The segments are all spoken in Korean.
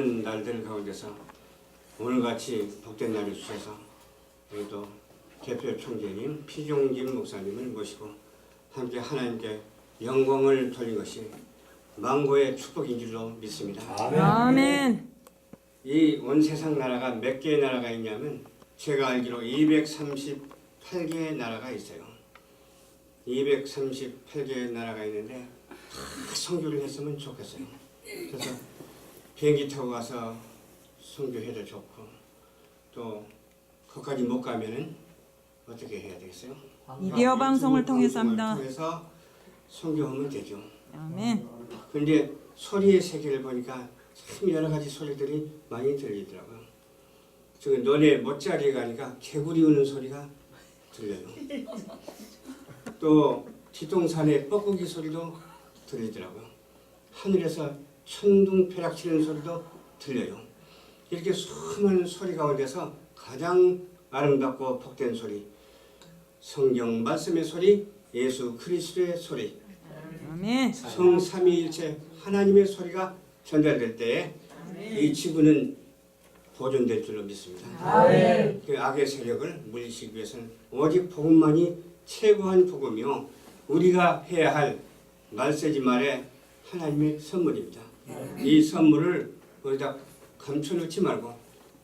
많은 날들 가운데서 오늘같이 복된 날을 주셔서 우리 또 대표 총재님 피종진 목사님을 모시고 함께 하나님께 영광을 돌린 것이 망고의 축복인 줄로 믿습니다. 아멘. 이 온 세상 나라가 몇 개의 나라가 있냐면 제가 알기로 238개의 나라가 있어요. 238개의 나라가 있는데 다 선교를 했으면 좋겠어요. 그래서 비행기 타고 가서 선교해도 좋고 또 거기까지 못 가면은 어떻게 해야 되겠어요? 미디어 방송을 유튜브 통해서 방송을 합니다. 통해서 선교하면 되죠. 아멘. 근데 소리의 세계를 보니까 참 여러 가지 소리들이 많이 들리더라고요. 저 너네 못자리에 가니까 개구리 우는 소리가 들려요. 또 뒷동산의 뻐꾸기 소리도 들리더라고요. 하늘에서 천둥벼락 치는 소리도 들려요. 이렇게 수많은 소리 가운데서 가장 아름답고 복된 소리, 성경 말씀의 소리, 예수 그리스도의 소리, 아멘. 성삼위일체 하나님의 소리가 전달될 때이 지구는 보존될 줄로 믿습니다. 그 악의 세력을 물리치기 위해서는 오직 복음만이 최고한 복음이요 우리가 해야 할 말세지 말의 하나님의 선물입니다. 이 선물을 어디다 감춰놓지 말고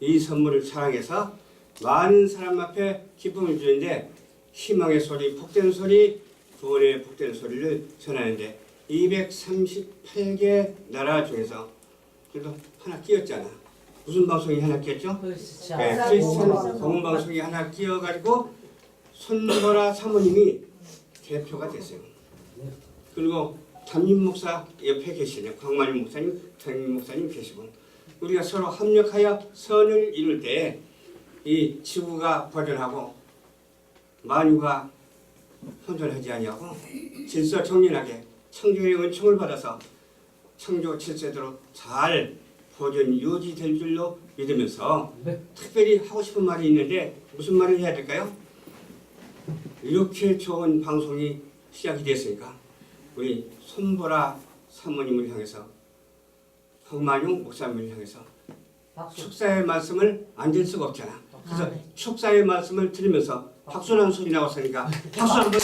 이 선물을 사랑해서 많은 사람 앞에 기쁨을 주는데 희망의 소리, 복된 소리, 구원의 복된 소리를 전하는데 238개 나라 중에서 그래도 하나 끼었잖아. 무슨 방송이 하나 끼었죠? 네, 크리스천 공방송이 하나 끼어가지고 손보라 사모님이 대표가 됐어요. 그리고 담임 목사 옆에 계시네요. 광만임 목사님, 담임 목사님 계시고 우리가 서로 합력하여 선을 이룰 때 이 지구가 보존하고 만유가 혼돈하지 아니하고 질서 정연하게 창조의 은총을 받아서 창조 질서대로 잘 보존 유지될 줄로 믿으면서 특별히 하고 싶은 말이 있는데 무슨 말을 해야 될까요? 이렇게 좋은 방송이 시작이 됐으니까 우리 손보라 사모님을 향해서 황만용 목사님을 향해서 축사의 말씀을 안 들 수가 없잖아. 그래서 축사의 말씀을 들으면서 박수라는 소리 나왔으니까 박수 한번.